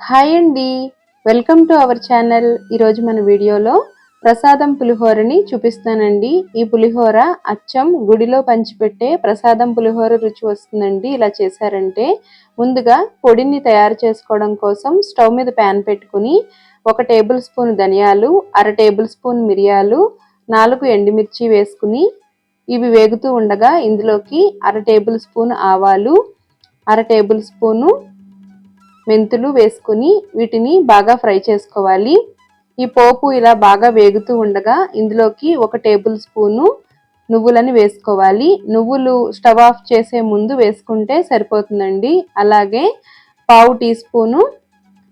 Hi అండి. Welcome to our channel. ఈరోజు మన వీడియోలో ప్రసాదం పులిహోరని చూపిస్తానండి. ఈ పులిహోర అచ్చం గుడిలో పంచిపెట్టే ప్రసాదం పులిహోర రుచి వస్తుందండి. ఇలా చేశారంటే ముందుగా పొడిని తయారు చేసుకోవడం కోసం స్టవ్ మీద ప్యాన్ పెట్టుకుని ఒక టేబుల్ స్పూన్ ధనియాలు అర టేబుల్ స్పూన్ మిరియాలు నాలుగు ఎండుమిర్చి వేసుకుని ఇవి వేగుతూ ఉండగా ఇందులోకి అర టేబుల్ స్పూన్ ఆవాలు అర టేబుల్ స్పూను మెంతులు వేసుకుని వీటిని బాగా ఫ్రై చేసుకోవాలి. ఈ పోపు ఇలా బాగా వేగుతూ ఉండగా ఇందులోకి ఒక టేబుల్ స్పూను నువ్వులని వేసుకోవాలి. నువ్వులు స్టవ్ ఆఫ్ చేసే ముందు వేసుకుంటే సరిపోతుందండి. అలాగే పావు టీ స్పూను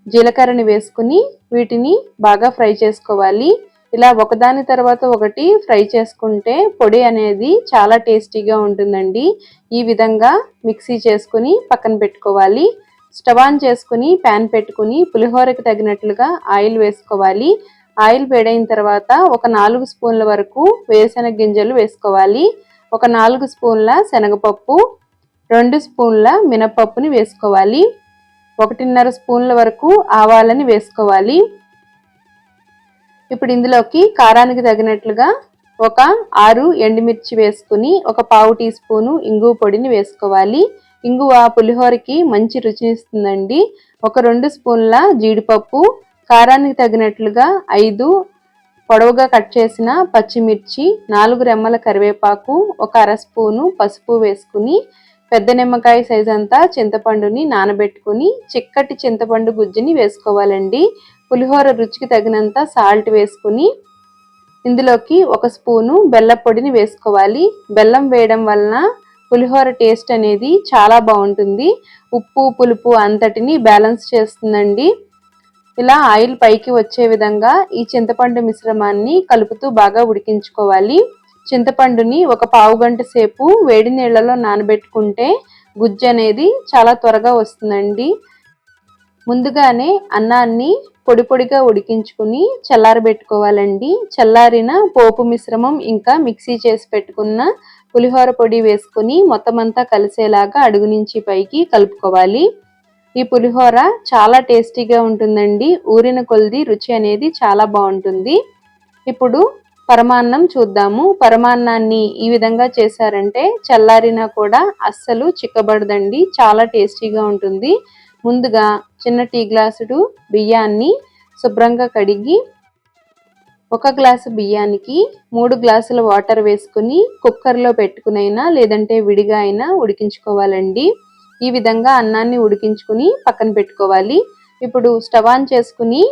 జీలకర్రని వేసుకుని వీటిని బాగా ఫ్రై చేసుకోవాలి. ఇలా ఒకదాని తర్వాత ఒకటి ఫ్రై చేసుకుంటే పొడి అనేది చాలా టేస్టీగా ఉంటుందండి. ఈ విధంగా మిక్సీ చేసుకుని పక్కన పెట్టుకోవాలి. స్టవ్ ఆన్ చేసుకుని ప్యాన్ పెట్టుకుని పులిహోరకి తగినట్లుగా ఆయిల్ వేసుకోవాలి. ఆయిల్ వేడైన తర్వాత ఒక నాలుగు స్పూన్ల వరకు వేసిన గింజలు వేసుకోవాలి. ఒక నాలుగు స్పూన్ల శనగపప్పు రెండు స్పూన్ల మినపప్పుని వేసుకోవాలి. ఒకటిన్నర స్పూన్ల వరకు ఆవాలని వేసుకోవాలి. ఇప్పుడు ఇందులోకి కారానికి తగినట్లుగా ఒక ఆరు ఎండుమిర్చి వేసుకుని ఒక పావు టీ స్పూను ఇంగువ పొడిని వేసుకోవాలి. ఇంగువ పులిహోరకి మంచి రుచినిస్తుందండి ఒక రెండు స్పూన్ల జీడిపప్పు కారానికి తగినట్లుగా ఐదు పొడవుగా కట్ చేసిన పచ్చిమిర్చి నాలుగు రెమ్మల కరివేపాకు ఒక అర స్పూను పసుపు వేసుకుని పెద్ద నిమ్మకాయ సైజ్ అంతా చింతపండుని నానబెట్టుకుని చిక్కటి చింతపండు గుజ్జుని వేసుకోవాలండి. పులిహోర రుచికి తగినంత సాల్ట్ వేసుకుని ఇందులోకి ఒక స్పూను బెల్లం పొడిని వేసుకోవాలి. బెల్లం వేయడం వలన పులిహోర టేస్ట్ అనేది చాలా బాగుంటుంది. ఉప్పు పులుపు అంతటిని బ్యాలెన్స్ చేస్తుందండి. ఇలా ఆయిల్ పైకి వచ్చే విధంగా ఈ చింతపండు మిశ్రమాన్ని కలుపుతూ బాగా ఉడికించుకోవాలి. చింతపండుని ఒక పావు గంట సేపు వేడి నీళ్ళలో నానబెట్టుకుంటే గుజ్జు అనేది చాలా త్వరగా వస్తుందండి. ముందుగానే అన్నాన్ని పొడి పొడిగా ఉడికించుకుని చల్లారబెట్టుకోవాలండి. చల్లారిన పోపు మిశ్రమం ఇంకా మిక్సీ చేసి పెట్టుకున్న పులిహోర పొడి వేసుకుని మొత్తం అంతా కలిసేలాగా అడుగు నుంచి పైకి కలుపుకోవాలి. ఈ పులిహోర చాలా టేస్టీగా ఉంటుందండి. ఊరిన కొలిది రుచి అనేది చాలా బాగుంటుంది. ఇప్పుడు పరమాన్నం చూద్దాము. పరమాన్నాన్ని ఈ విధంగా చేశారంటే చల్లారినా కూడా అస్సలు చిక్కబడదండి. చాలా టేస్టీగా ఉంటుంది. ముందుగా చిన్న టీ గ్లాసుడు బియ్యాన్ని శుభ్రంగా కడిగి ఒక గ్లాసు బియ్యానికి మూడు గ్లాసుల వాటర్ వేసుకుని కుక్కర్లో పెట్టుకునైనా లేదంటే విడిగా అయినా ఉడికించుకోవాలండి. ఈ విధంగా అన్నాన్ని ఉడికించుకుని పక్కన పెట్టుకోవాలి. ఇప్పుడు స్టవ్ ఆన్ చేసుకుని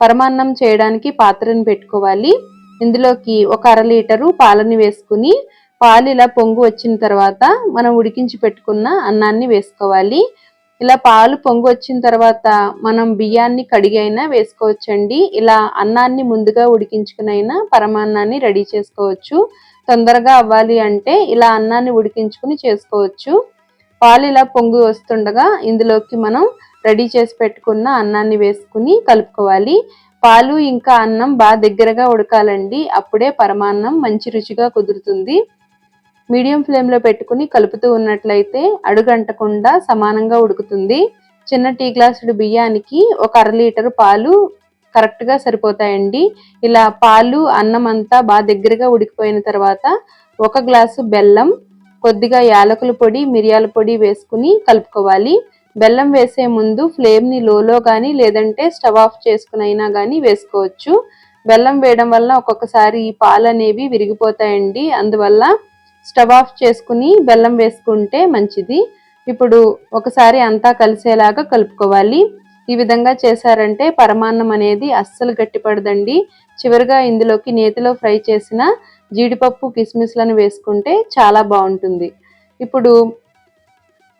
పరమాన్నం చేయడానికి పాత్రను పెట్టుకోవాలి. ఇందులోకి ఒక అర లీటరు పాలని వేసుకుని పాలు ఇలా పొంగు వచ్చిన తర్వాత మనం ఉడికించి పెట్టుకున్న అన్నాన్ని వేసుకోవాలి. ఇలా పాలు పొంగు వచ్చిన తర్వాత మనం బియ్యాన్ని కడిగి అయినా వేసుకోవచ్చండి. ఇలా అన్నాన్ని ముందుగా ఉడికించుకునైనా పరమాన్నాన్ని రెడీ చేసుకోవచ్చు. తొందరగా అవ్వాలి అంటే ఇలా అన్నాన్ని ఉడికించుకుని చేసుకోవచ్చు. పాలు ఇలా పొంగు వస్తుండగా ఇందులోకి మనం రెడీ చేసి పెట్టుకున్న అన్నాన్ని వేసుకుని కలుపుకోవాలి. పాలు ఇంకా అన్నం బాగా దగ్గరగా ఉడకాలండి. అప్పుడే పరమాన్నం మంచి రుచిగా కుదురుతుంది. మీడియం ఫ్లేమ్లో పెట్టుకుని కలుపుతూ ఉన్నట్లయితే అడుగంటకుండా సమానంగా ఉడుకుతుంది. చిన్న టీ గ్లాసుడు బియ్యానికి ఒక అర లీటర్ పాలు కరెక్ట్గా సరిపోతాయండి. ఇలా పాలు అన్నం అంతా బాగా దగ్గరగా ఉడికిపోయిన తర్వాత ఒక గ్లాసు బెల్లం కొద్దిగా యాలకుల పొడి మిరియాల పొడి వేసుకుని కలుపుకోవాలి. బెల్లం వేసే ముందు ఫ్లేమ్ని లోలో కానీ లేదంటే స్టవ్ ఆఫ్ చేసుకునైనా కానీ వేసుకోవచ్చు. బెల్లం వేయడం వల్ల ఒక్కొక్కసారి ఈ పాలు అనేవి విరిగిపోతాయండి. అందువల్ల స్టవ్ ఆఫ్ చేసుకుని బెల్లం వేసుకుంటే మంచిది. ఇప్పుడు ఒకసారి అంతా కలిసేలాగా కలుపుకోవాలి. ఈ విధంగా చేశారంటే పరమాన్నం అనేది అస్సలు గట్టిపడదండి. చివరిగా ఇందులోకి నేతిలో ఫ్రై చేసిన జీడిపప్పు కిస్మిస్లను వేసుకుంటే చాలా బాగుంటుంది. ఇప్పుడు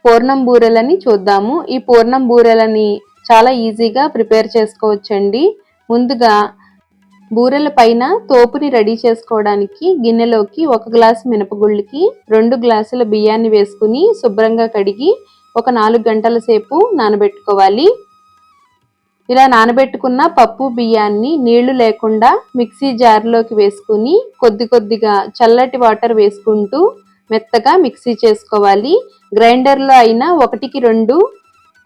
పూర్ణం బూరెలని చూద్దాము. ఈ పూర్ణం బూరెలని చాలా ఈజీగా ప్రిపేర్ చేసుకోవచ్చండి. ముందుగా బూరెల పైన తోపుని రెడీ చేసుకోవడానికి గిన్నెలోకి ఒక గ్లాసు మినపగుళ్ళకి రెండు గ్లాసుల బియ్యాన్ని వేసుకుని శుభ్రంగా కడిగి ఒక నాలుగు గంటల సేపు నానబెట్టుకోవాలి. ఇలా నానబెట్టుకున్న పప్పు బియ్యాన్ని నీళ్ళు లేకుండా మిక్సీ జార్లోకి వేసుకుని కొద్ది కొద్దిగా చల్లటి వాటర్ వేసుకుంటూ మెత్తగా మిక్సీ చేసుకోవాలి. గ్రైండర్లో అయినా ఒకటికి రెండు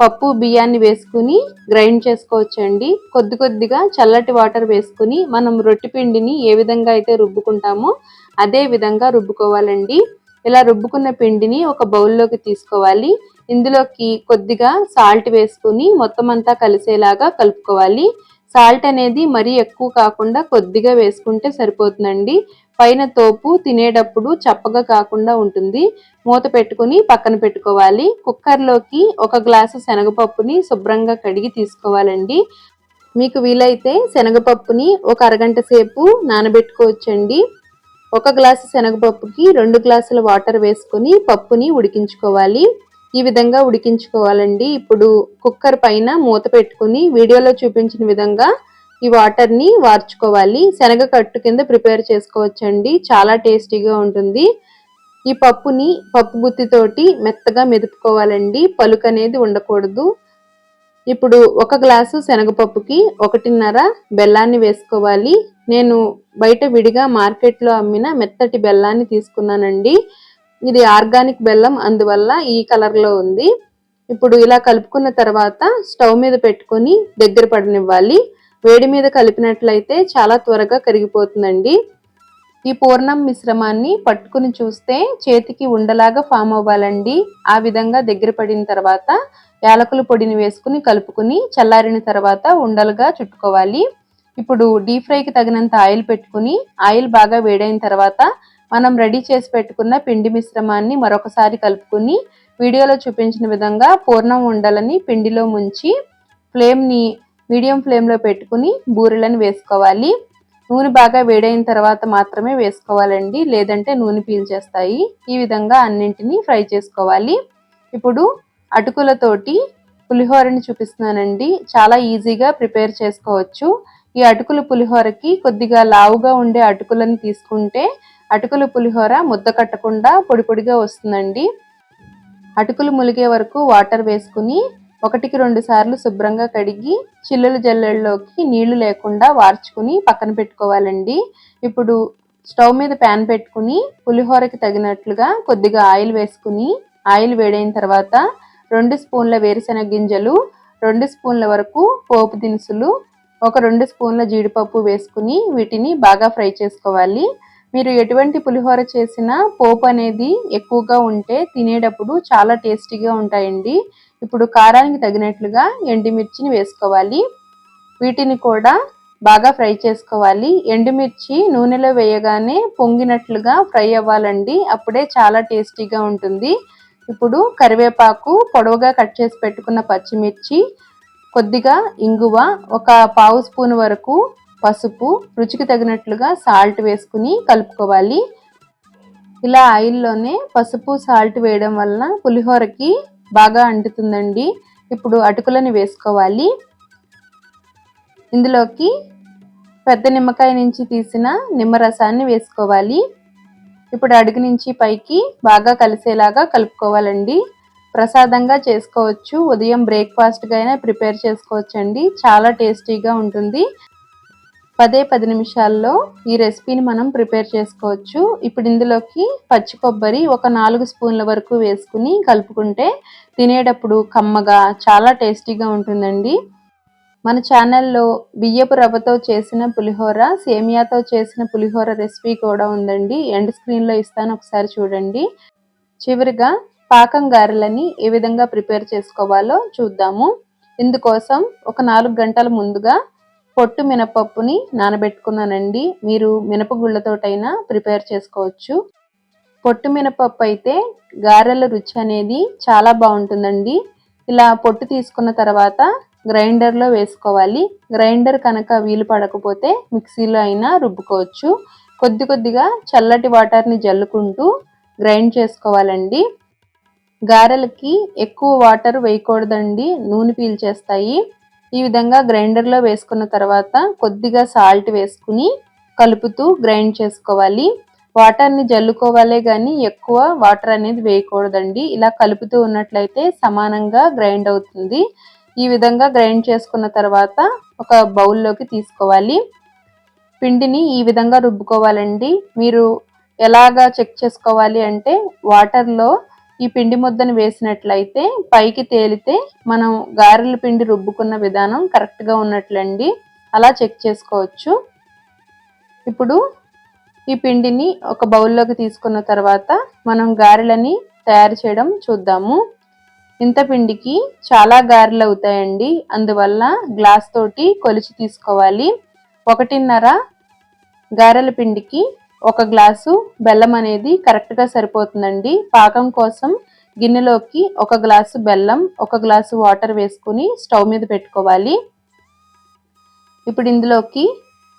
పప్పు బియ్యాన్ని వేసుకుని గ్రైండ్ చేసుకోవచ్చండి. కొద్ది కొద్దిగా చల్లటి వాటర్ వేసుకుని మనం రొట్టె పిండిని ఏ విధంగా అయితే రుబ్బుకుంటామో అదే విధంగా రుబ్బుకోవాలండి. ఇలా రుబ్బుకున్న పిండిని ఒక బౌల్లోకి తీసుకోవాలి. ఇందులోకి కొద్దిగా సాల్ట్ వేసుకుని మొత్తం అంతా కలిసేలాగా కలుపుకోవాలి. సాల్ట్ అనేది మరీ ఎక్కువ కాకుండా కొద్దిగా వేసుకుంటే సరిపోతుందండి. పైన తోపు తినేటప్పుడు చప్పగా కాకుండా ఉంటుంది. మూత పెట్టుకుని పక్కన పెట్టుకోవాలి. కుక్కర్లోకి ఒక గ్లాసు శనగపప్పుని శుభ్రంగా కడిగి తీసుకోవాలండి. మీకు వీలైతే శనగపప్పుని ఒక అరగంట సేపు నానబెట్టుకోవచ్చండి. ఒక గ్లాసు శనగపప్పుకి రెండు గ్లాసుల వాటర్ వేసుకొని పప్పుని ఉడికించుకోవాలి. ఈ విధంగా ఉడికించుకోవాలండి. ఇప్పుడు కుక్కర్ పైన మూత పెట్టుకుని వీడియోలో చూపించిన విధంగా ఈ వాటర్ని వార్చుకోవాలి. శనగ కట్టు కింద ప్రిపేర్ చేసుకోవచ్చండి. చాలా టేస్టీగా ఉంటుంది. ఈ పప్పుని పప్పు గుత్తితోటి మెత్తగా మెదుపుకోవాలండి. పలుకు అనేది ఉండకూడదు. ఇప్పుడు ఒక గ్లాసు శనగపప్పుకి ఒకటిన్నర బెల్లాన్ని వేసుకోవాలి. నేను బయట విడిగా మార్కెట్లో అమ్మిన మెత్తటి బెల్లాన్ని తీసుకున్నానండి. ఇది ఆర్గానిక్ బెల్లం అందువల్ల ఈ కలర్లో ఉంది. ఇప్పుడు ఇలా కలుపుకున్న తర్వాత స్టవ్ మీద పెట్టుకొని దగ్గర పడనివ్వాలి. వేడి మీద కలిపినట్లయితే చాలా త్వరగా కరిగిపోతుందండి. ఈ పూర్ణం మిశ్రమాన్ని పట్టుకుని చూస్తే చేతికి ఉండలాగా ఫామ్ అవ్వాలండి. ఆ విధంగా దగ్గర పడిన తర్వాత యాలకుల పొడిని వేసుకుని కలుపుకుని చల్లారిన తర్వాత ఉండలుగా చుట్టుకోవాలి. ఇప్పుడు డీప్ ఫ్రైకి తగినంత ఆయిల్ పెట్టుకుని ఆయిల్ బాగా వేడైన తర్వాత మనం రెడీ చేసి పెట్టుకున్న పిండి మిశ్రమాన్ని మరొకసారి కలుపుకుని వీడియోలో చూపించిన విధంగా పూర్ణం ఉండలని పిండిలో ముంచి ఫ్లేమ్ని మీడియం ఫ్లేమ్లో పెట్టుకుని బూరెలను వేసుకోవాలి. నూనె బాగా వేడైన తర్వాత మాత్రమే వేసుకోవాలండి. లేదంటే నూనె పీల్చేస్తాయి. ఈ విధంగా అన్నింటినీ ఫ్రై చేసుకోవాలి. ఇప్పుడు అటుకులతోటి పులిహోరని చూపిస్తున్నానండి. చాలా ఈజీగా ప్రిపేర్ చేసుకోవచ్చు. ఈ అటుకుల పులిహోరకి కొద్దిగా లావుగా ఉండే అటుకులను తీసుకుంటే అటుకుల పులిహోర ముద్ద కట్టకుండా పొడి పొడిగా వస్తుందండి. అటుకులు ములిగే వరకు వాటర్ వేసుకుని ఒకటికి రెండు సార్లు శుభ్రంగా కడిగి చిల్లులు జల్లెల్లోకి నీళ్ళు లేకుండా వార్చుకుని పక్కన పెట్టుకోవాలండి. ఇప్పుడు స్టవ్ మీద ప్యాన్ పెట్టుకుని పులిహోరకి తగినట్లుగా కొద్దిగా ఆయిల్ వేసుకుని ఆయిల్ వేడైన తర్వాత రెండు స్పూన్ల వేరుశెనగ గింజలు రెండు స్పూన్ల వరకు పోపు దినుసులు ఒక రెండు స్పూన్ల జీడిపప్పు వేసుకుని వీటిని బాగా ఫ్రై చేసుకోవాలి. మీరు ఎటువంటి పులిహోర చేసినా పోపు అనేది ఎక్కువగా ఉంటే తినేటప్పుడు చాలా టేస్టీగా ఉంటాయండి. ఇప్పుడు కారానికి తగినట్లుగా ఎండుమిర్చిని వేసుకోవాలి. వీటిని కూడా బాగా ఫ్రై చేసుకోవాలి. ఎండుమిర్చి నూనెలో వేయగానే పొంగినట్లుగా ఫ్రై అవ్వాలండి. అప్పుడే చాలా టేస్టీగా ఉంటుంది. ఇప్పుడు కరివేపాకు పొడవుగా కట్ చేసి పెట్టుకున్న పచ్చిమిర్చి కొద్దిగా ఇంగువ ఒక పావు స్పూన్ వరకు పసుపు రుచికి తగినట్లుగా సాల్ట్ వేసుకుని కలుపుకోవాలి. ఇలా ఆయిల్లోనే పసుపు సాల్ట్ వేయడం వలన పులిహోరకి బాగా అంటుతుందండి. ఇప్పుడు అటుకులని వేసుకోవాలి. ఇందులోకి పెద్ద నిమ్మకాయ నుంచి తీసిన నిమ్మరసాన్ని వేసుకోవాలి. ఇప్పుడు అడుగు నుంచి పైకి బాగా కలిసేలాగా కలుపుకోవాలండి. ప్రసాదంగా చేసుకోవచ్చు. ఉదయం బ్రేక్ఫాస్ట్గా అయినా ప్రిపేర్ చేసుకోవచ్చండి. చాలా టేస్టీగా ఉంటుంది. పదే పది నిమిషాల్లో ఈ రెసిపీని మనం ప్రిపేర్ చేసుకోవచ్చు. ఇప్పుడు ఇందులోకి పచ్చి కొబ్బరి ఒక నాలుగు స్పూన్ల వరకు వేసుకుని కలుపుకుంటే తినేటప్పుడు కమ్మగా చాలా టేస్టీగా ఉంటుందండి. మన ఛానల్లో బియ్యపు రవ్వతో చేసిన పులిహోర సేమియాతో చేసిన పులిహోర రెసిపీ కూడా ఉందండి. ఎండ్ స్క్రీన్లో ఇస్తాను ఒకసారి చూడండి. చివరిగా పాకం గారెలని ఏ విధంగా ప్రిపేర్ చేసుకోవాలో చూద్దాము. ఇందుకోసం ఒక నాలుగు గంటల ముందుగా పొట్టు మినపప్పుని నానబెట్టుకున్నానండి. మీరు మినపగుళ్ళతోటైనా ప్రిపేర్ చేసుకోవచ్చు. పొట్టు మినపప్పు అయితే గారెల రుచి అనేది చాలా బాగుంటుందండి. ఇలా పొట్టు తీసుకున్న తర్వాత గ్రైండర్లో వేసుకోవాలి. గ్రైండర్ కనుక వీలు పడకపోతే మిక్సీలో అయినా రుబ్బుకోవచ్చు. కొద్ది కొద్దిగా చల్లటి వాటర్ని జల్లుకుంటూ గ్రైండ్ చేసుకోవాలండి. గారెలకి ఎక్కువ వాటర్ వేయకూడదండి. నూనె పీల్చేస్తాయి. ఈ విధంగా గ్రైండర్లో వేసుకున్న తర్వాత కొద్దిగా సాల్ట్ వేసుకుని కలుపుతూ గ్రైండ్ చేసుకోవాలి. వాటర్ని జల్లుకోవాలే కానీ ఎక్కువ వాటర్ అనేది వేయకూడదండి. ఇలా కలుపుతూ ఉన్నట్లయితే సమానంగా గ్రైండ్ అవుతుంది. ఈ విధంగా గ్రైండ్ చేసుకున్న తర్వాత ఒక బౌల్లోకి తీసుకోవాలి. పిండిని ఈ విధంగా రుబ్బుకోవాలండి. మీరు ఎలాగా చెక్ చేసుకోవాలి అంటే వాటర్లో ఈ పిండి ముద్దను వేసినట్లయితే పైకి తేలితే మనం గారెల పిండి రుబ్బుకున్న విధానం కరెక్ట్గా ఉన్నట్లండి. అలా చెక్ చేసుకోవచ్చు. ఇప్పుడు ఈ పిండిని ఒక బౌల్లోకి తీసుకున్న తర్వాత మనం గారెలని తయారు చేయడం చూద్దాము. ఇంత పిండికి చాలా గారెలు అవుతాయండి. అందువల్ల గ్లాస్ తోటి కొలిచి తీసుకోవాలి. ఒకటిన్నర గారెల పిండికి ఒక గ్లాసు బెల్లం అనేది కరెక్ట్గా సరిపోతుందండి. పాకం కోసం గిన్నెలోకి ఒక గ్లాసు బెల్లం ఒక గ్లాసు వాటర్ వేసుకుని స్టవ్ మీద పెట్టుకోవాలి. ఇప్పుడు ఇందులోకి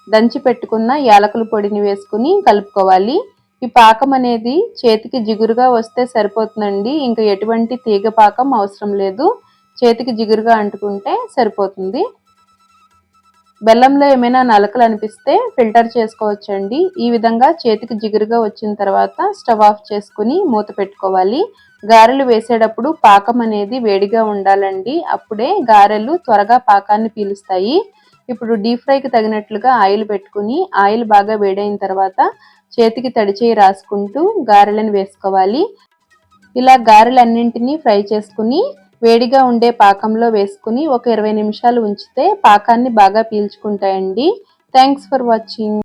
దంచి పెట్టుకున్న యాలకుల పొడిని వేసుకుని కలుపుకోవాలి. ఈ పాకం అనేది చేతికి జిగురుగా వస్తే సరిపోతుందండి. ఇంకా ఎటువంటి తీగ పాకం అవసరం లేదు. చేతికి జిగురుగా అంటుకుంటే సరిపోతుంది. బెల్లంలో ఏమైనా నలకలు అనిపిస్తే ఫిల్టర్ చేసుకోవచ్చండి. ఈ విధంగా చేతికి జిగురుగా వచ్చిన తర్వాత స్టవ్ ఆఫ్ చేసుకుని మూత పెట్టుకోవాలి. గారెలు వేసేటప్పుడు పాకం అనేది వేడిగా ఉండాలండి. అప్పుడే గారెలు త్వరగా పాకాన్ని పీలుస్తాయి. ఇప్పుడు డీప్ ఫ్రైకి తగినట్లుగా ఆయిల్ పెట్టుకుని ఆయిల్ బాగా వేడైన తర్వాత చేతికి తడిచేయి రాసుకుంటూ గారెలను వేసుకోవాలి. ఇలా గారెలన్నింటినీ ఫ్రై చేసుకుని వేడిగా ఉండే పాకంలో వేసుకుని ఒక ఇరవై నిమిషాలు ఉంచితే పాకాన్ని బాగా పీల్చుకుంటాయండి. Thanks for watching